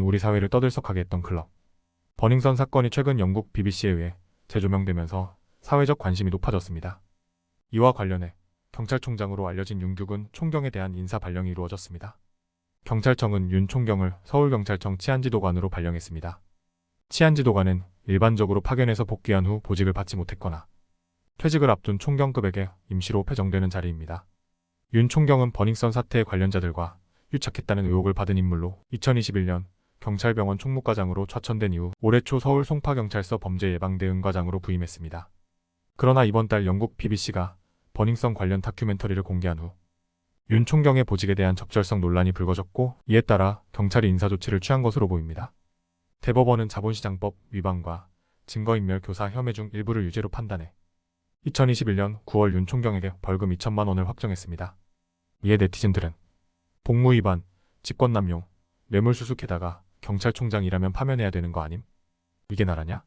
우리 사회를 떠들썩하게 했던 클럽. 버닝썬 사건이 최근 영국 BBC에 의해 재조명되면서 사회적 관심이 높아졌습니다. 이와 관련해 경찰총장으로 알려진 윤규근 총경에 대한 인사 발령이 이루어졌습니다. 경찰청은 윤 총경을 서울경찰청 치안지도관으로 발령했습니다. 치안지도관은 일반적으로 파견해서 복귀한 후 보직을 받지 못했거나 퇴직을 앞둔 총경급에게 임시로 배정되는 자리입니다. 윤 총경은 버닝썬 사태의 관련자들과 유착했다는 의혹을 받은 인물로 2021년 경찰병원 총무과장으로 좌천된 이후 올해 초 서울 송파경찰서 범죄예방대응과장으로 부임했습니다. 그러나 이번 달 영국 BBC가 버닝썬 관련 다큐멘터리를 공개한 후 윤 총경의 보직에 대한 적절성 논란이 불거졌고 이에 따라 경찰이 인사조치를 취한 것으로 보입니다. 대법원은 자본시장법 위반과 증거인멸 교사 혐의 중 일부를 유죄로 판단해 2021년 9월 윤 총경에게 벌금 2천만 원을 확정했습니다. 이에 네티즌들은 복무 위반, 직권남용, 뇌물수수 게다가 경찰총장이라면 파면해야 되는 거 아님? 이게 나라냐?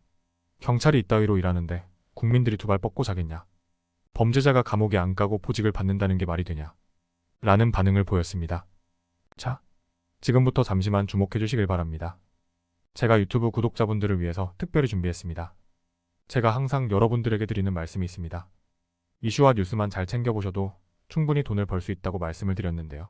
경찰이 이따위로 일하는데 국민들이 두 발 뻗고 자겠냐? 범죄자가 감옥에 안 가고 보직을 받는다는 게 말이 되냐? 라는 반응을 보였습니다. 자, 지금부터 잠시만 주목해 주시길 바랍니다. 제가 유튜브 구독자분들을 위해서 특별히 준비했습니다. 제가 항상 여러분들에게 드리는 말씀이 있습니다. 이슈와 뉴스만 잘 챙겨보셔도 충분히 돈을 벌 수 있다고 말씀을 드렸는데요.